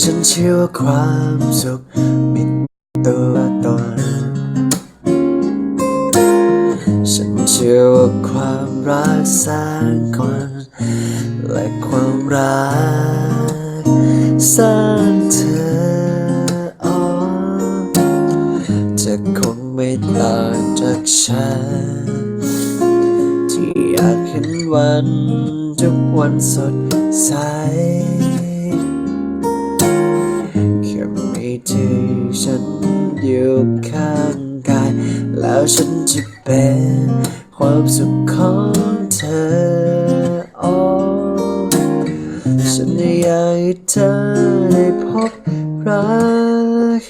ฉันเชื่อว่าความสุขมีตัวตน ฉันเชื่อว่าความรักสร้างคนและความรักสร้างเธอออจะคงไม่ต่างจากฉัน ที่อยากเห็นวันทุกวันสดใส แล้วฉันจะเป็นความสุขของเธอโอ้ฉันอยากให้เธอได้พบรัก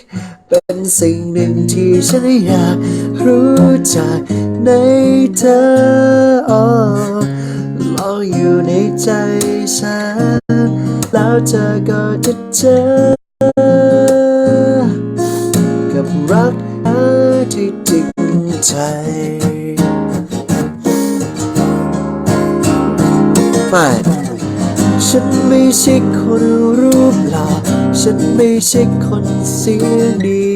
เป็นสิ่งหนึ่งที่ฉันอยากรู้จักในเธอโอ้ลองอยู่ในใจฉัน แล้วเธอก็จะเจอ ใจ ไม่ ฉันไม่ใช่คนรูปหล่อ ฉันไม่ใช่คนเสียงดี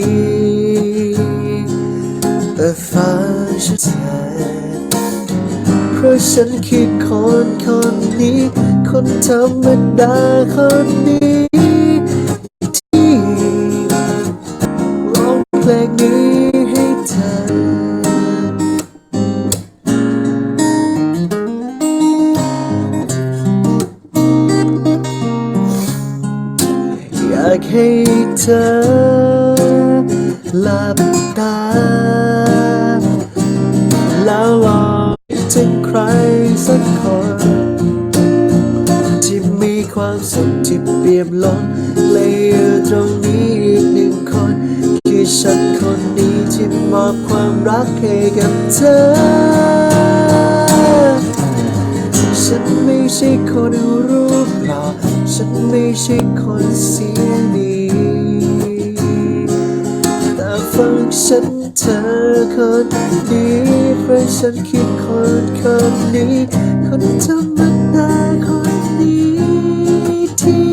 แต่ฟ้าฉันเธอเพราะฉันคือคนคนนี้ คนธรรมดาคนนี้ากให้เธอหลับตา แล้วลอถึงใครสักคน ที่มีความสุขที่เปี่ยมล้นและอยู่ตรงนี้อีกหนึ่งคน คือฉันคนนี้ที่มอบความรักให้กับเธอ ฉันไม่ใช่คนรูปหล่อฉันไม่ ใช่คนเสียดีแต่ฟังฉันเธอคนนี้เพราะฉันคือคนคนนี้คนธรรมดาคนนี้ที่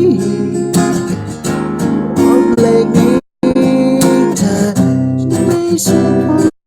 องเพลงนี้เธอไม่ใช่คน